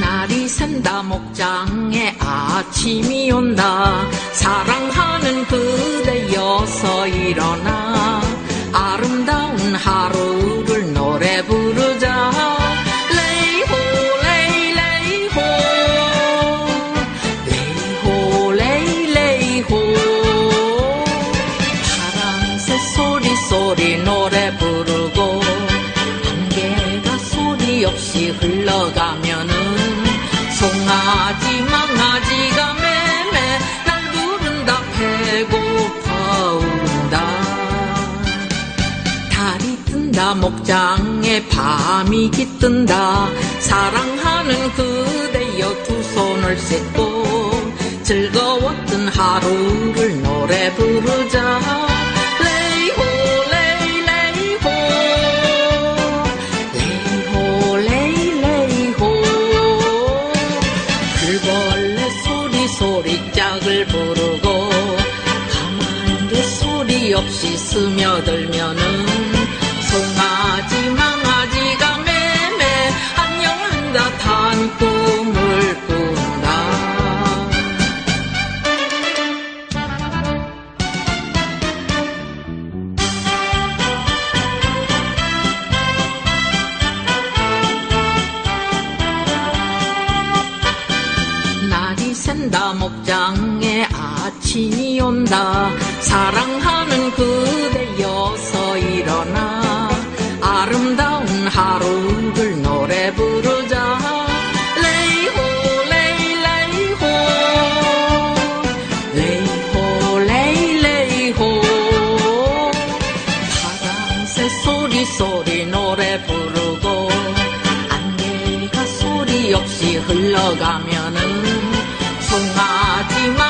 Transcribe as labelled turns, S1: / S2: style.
S1: 날이 샌다 목장에 아침이 온다. 사랑하는 그대 여서 일어나 소리 노래 부르고 안개가 소리 없이 흘러가면은 송아지 망아지가 매매 날 부른다 배고파 운다. 달이 뜬다 목장에 밤이 깃든다. 사랑하는 그대여 두 손을 씻고 즐거웠던 하루를 노래 부르자 소리 소리 짝을 부르고 가만히 소리 없이 스며들면은 샌다. 목장에 아침이 온다. 사랑하는 그대여서 일어나. 아름다운 하루를 노래 부르자. 레이호 레이 레이호. 레이호 레이 레이호. 파랑새 소리 소리 노래 부르고 안개가 소리 없이 흘러가면 은 송아지